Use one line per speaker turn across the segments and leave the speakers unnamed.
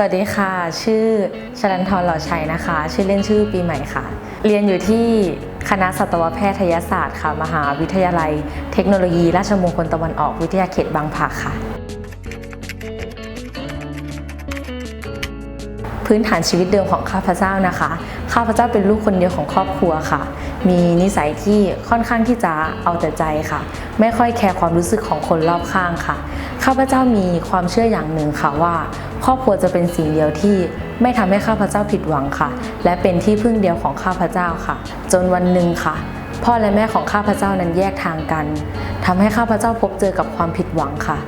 สวัสดีค่ะ ชื่อชลันทรหล่อชัยนะคะ ชื่อเล่นชื่อปีใหม่ค่ะ เรียนอยู่ที่คณะสัตวแพทยศาสตร์ค่ะ มหาวิทยาลัย เทคโนโลยี ราชมงคลตะวันออกวิทยาเขตบางพาค่ะ พื้นฐานชีวิตเดิมของข้าพเจ้านะคะ ข้าพเจ้าเป็นลูกคนเดียวของครอบครัวค่ะ มีนิสัยที่ค่อนข้างที่จะเอาแต่ใจค่ะ ไม่ค่อยแคร์ความรู้สึกของคนรอบข้างค่ะ ข้าพเจ้ามีความเชื่ออย่างหนึ่งค่ะว่า ครอบครัวจะเป็นสิ่งเดียวที่ไม่ทำให้ข้าพเจ้าผิดหวังค่ะ และเป็นที่พึ่งเดียวของข้าพเจ้าค่ะ จนวันหนึ่งค่ะพ่อและแม่ของข้าพเจ้านั้นแยกทางกันทำให้ข้าพเจ้าพบเจอกับความผิดหวังค่ะ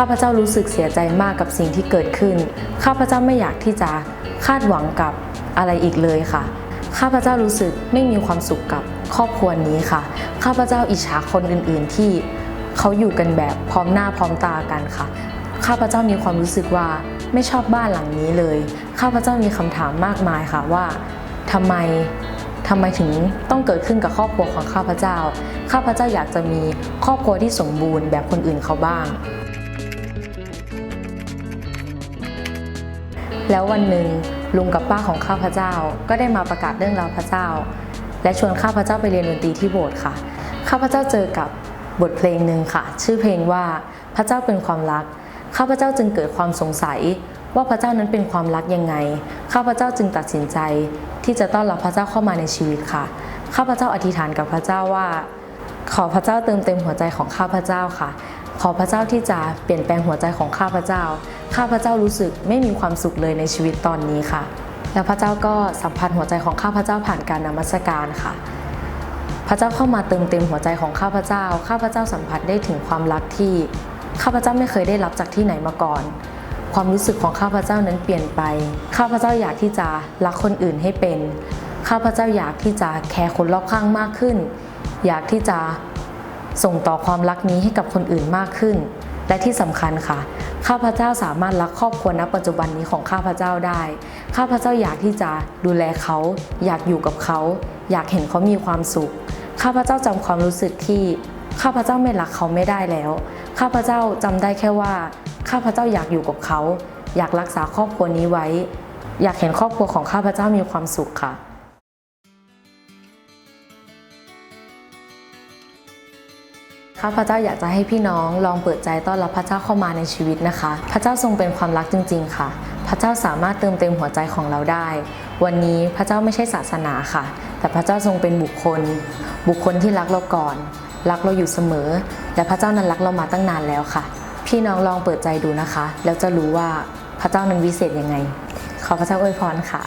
ข้าพเจ้ารู้สึกเสียใจมากกับสิ่งที่เกิดขึ้น ข้าพเจ้าไม่อยากที่จะคาดหวังกับอะไรอีกเลยค่ะ ข้าพเจ้ารู้สึกไม่มีความสุขกับครอบครัวนี้ค่ะ ข้าพเจ้าอิจฉาคนอื่น ๆ ที่เขาอยู่กันแบบพร้อมหน้าพร้อมตากันค่ะ ข้าพเจ้ามีความรู้สึกว่าไม่ชอบบ้านหลังนี้เลย ข้าพเจ้ามีคำถามมากมายค่ะว่าทำไมทำไมถึงต้องเกิดขึ้นกับครอบครัวของข้าพเจ้า ข้าพเจ้าอยากจะมีครอบครัวที่สมบูรณ์แบบคนอื่นเขาบ้าง แล้ววันหนึ่งลุงกับป้าของข้าพเจ้าก็ได้มาประกาศเรื่องราวพระเจ้า และชวนข้าพเจ้าไปเรียนดนตรีที่โบสถ์ค่ะ ข้าพเจ้าเจอกับบทเพลงหนึ่งค่ะ ชื่อเพลงว่าพระเจ้าเป็นความรัก ข้าพเจ้าจึงเกิดความสงสัยว่าพระเจ้านั้นเป็นความรักยังไง ข้าพเจ้าจึงตัดสินใจที่จะต้อนรับพระเจ้าเข้ามาในชีวิตค่ะ ข้าพเจ้าอธิษฐานกับพระเจ้าว่า ขอพระเจ้าเติมเต็มหัวใจของข้าพเจ้าค่ะ ขอพระเจ้าที่จะเปลี่ยนแปลงหัวใจของข้าพระเจ้า ข้าพระเจ้ารู้สึกไม่มีความสุขเลยในชีวิตตอนนี้ค่ะ แล้วพระเจ้าก็สัมผัสหัวใจของข้าพระเจ้าผ่านการนมัสการค่ะ พระเจ้าเข้ามาเติมเต็มหัวใจของข้าพเจ้า ข้าพเจ้าสัมผัสได้ถึงความรักที่ ข้าพเจ้าไม่เคยได้รับจากที่ไหนมาก่อน ความรู้สึกของข้าพเจ้านั้นเปลี่ยนไป ข้าพเจ้าอยากที่จะรักคนอื่นให้เป็น ข้าพเจ้าอยากที่จะแคร์คนรอบข้างมากขึ้น อยากที่จะ ส่งต่อความรักนี้ให้กับคนอื่นมากขึ้น และที่สำคัญค่ะ ข้าพเจ้าสามารถรักครอบครัวณปัจจุบันนี้ของข้าพเจ้าได้ ข้าพเจ้าอยากที่จะดูแลเขา อยากอยู่กับเขา อยากเห็นเขามีความสุข ข้าพเจ้าจำความรู้สึกที่ ข้าพเจ้าไม่รักเขาไม่ได้แล้ว ข้าพเจ้าจำได้แค่ว่า ข้าพเจ้าอยากอยู่กับเขา อยากรักษาครอบครัวนี้ไว้ อยากเห็นครอบครัวของข้าพเจ้ามีความสุขค่ะ ข้าพเจ้าอยากจะให้พี่น้องลองเปิดใจต้อนรับพระเจ้าเข้ามาในชีวิตนะคะ พระเจ้าทรงเป็นความรักจริง ๆ ค่ะ พระเจ้าสามารถเติมเต็มหัวใจของเราได้ วันนี้พระเจ้าไม่ใช่ศาสนาค่ะ แต่พระเจ้าทรงเป็นบุคคล บุคคลที่รักเราก่อน รักเราอยู่เสมอ และพระเจ้านั้นรักเรามาตั้งนานแล้วค่ะ พี่น้องลองเปิดใจดูนะคะ แล้วจะรู้ว่าพระเจ้านั้นวิเศษยังไง ขอพระเจ้าอวยพรค่ะ